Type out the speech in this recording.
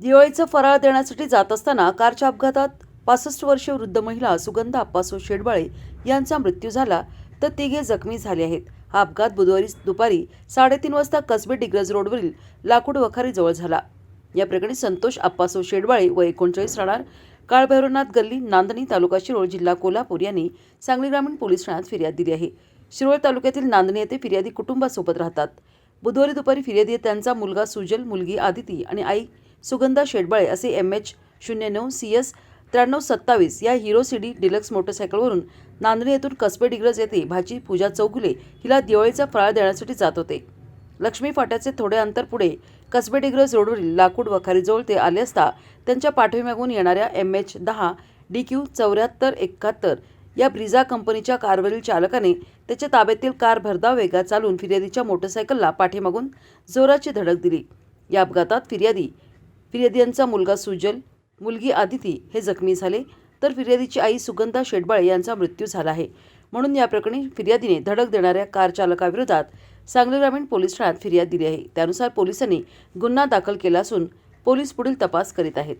दिवाळीचं फराळ देण्यासाठी जात असताना कारच्या अपघातात पासष्ट वर्षीय वृद्ध महिला सुगंधा अप्पासो शेडबाळे यांचा मृत्यू झाला तर तिघे जखमी झाले आहेत. हा अपघात बुधवारी दुपारी साडेतीन वाजता कसबे डिग्रज रोडवरील लाकूड वखारीजवळ झाला. या प्रकरणी संतोष अप्पासो शेडबाळे व एकोणचाळीस राहणार काळभैरवनाथ गल्ली नांदणी तालुका शिरोळ जिल्हा कोल्हापूर यांनी सांगली ग्रामीण पोलीस ठाण्यात फिर्याद दिली आहे. शिरोळ तालुक्यातील नांदणी येथे फिर्यादी कुटुंबासोबत राहतात. बुधवारी दुपारी फिर्यादी त्यांचा मुलगा सुजल मुलगी आदिती आणि आई सुगंधा शेडबाळे असे एम एच शून्य नऊ सी एस त्र्याण्णव सत्तावीस या हिरो सिडी डिलक्स मोटरसायकलवरून नांदणी येथून कसबे डिग्रज येथे भाची पूजा चौगुले हिला दिवाळीचा फराळ देण्यासाठी जात होते. लक्ष्मी फाट्याचे थोडे अंतर पुढे कसबे डिग्रज रोडवरील लाकूड वखारीजवळ ते आले असता त्यांच्या पाठीमागून येणाऱ्या एम एच दहा डी क्यू चौऱ्याहत्तर एकाहत्तर या ब्रिझा कंपनीच्या कारवरील चालकाने त्याच्या ताब्यातील कार भरधाव वेगात चालून फिर्यादीच्या मोटरसायकलला पाठीमागून जोराची धडक दिली. या अपघातात फिर्यादी फिर्यादी यांचा मुलगा सुजल मुलगी आदिती हे जखमी झाले. तर फिर्यादीची आई सुगंधा शेटबाळे यांचा मृत्यू झाला आहे. म्हणून या प्रकरणी फिर्यादीने धडक देणाऱ्या कार चालकाविरोधात सांगली ग्रामीण पोलीस ठाण्यात फिर्याद दिली आहे. त्यानुसार पोलिसांनी गुन्हा दाखल केला असून पोलीस पुढील तपास करीत आहेत.